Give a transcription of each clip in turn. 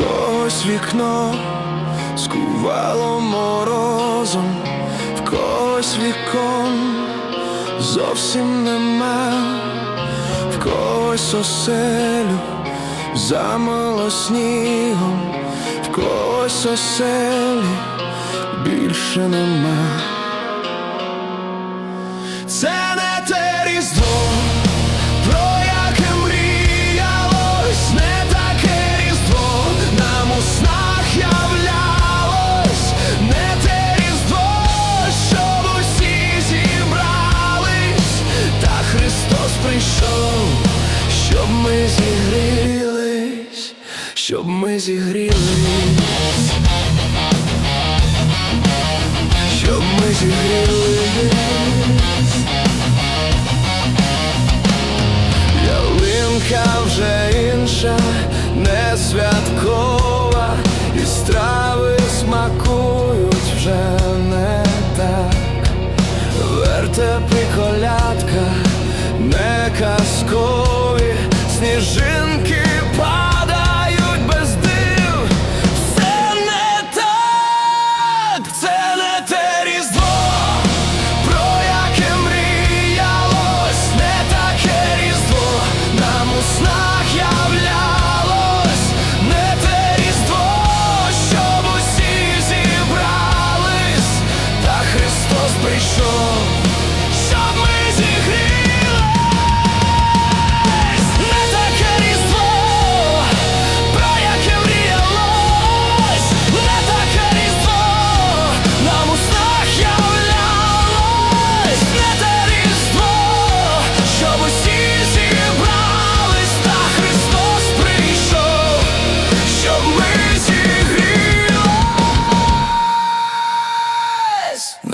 когось вікно скувало морозом, в когось вікон зовсім нема, в когось оселю замило снігом, в когось оселі більше нема. Це щоб ми зігріли, Щоб ми зігріли, Ялинка вже інша,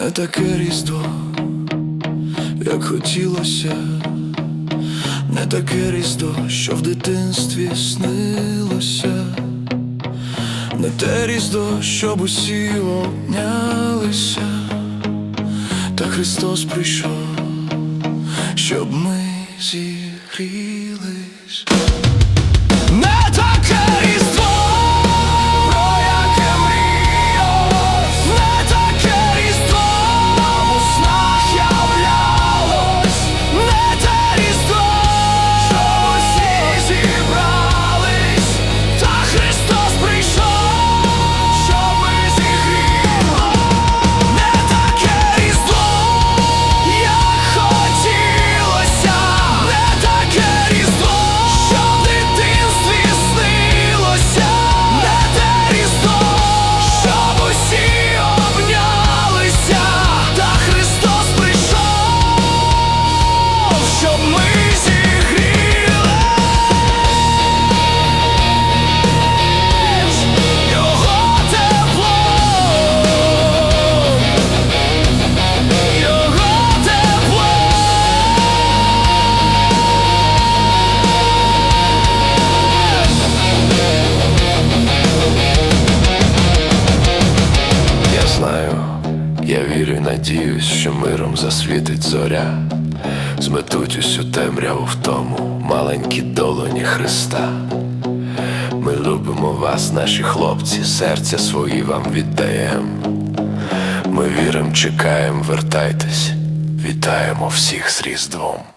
Не таке різдво, як хотілося. Не таке різдво, що в дитинстві снилося, не те різдво, щоб усі обнялися, та Христос прийшов, щоб ми зігрілись. Надіюсь, що миром засвітить зоря, зметуть усю темряву в тому маленькі долоні Христа. Ми любимо вас, наші хлопці, серця свої вам віддаєм. Ми вірим, чекаємо, вертайтесь, вітаємо всіх з Різдвом.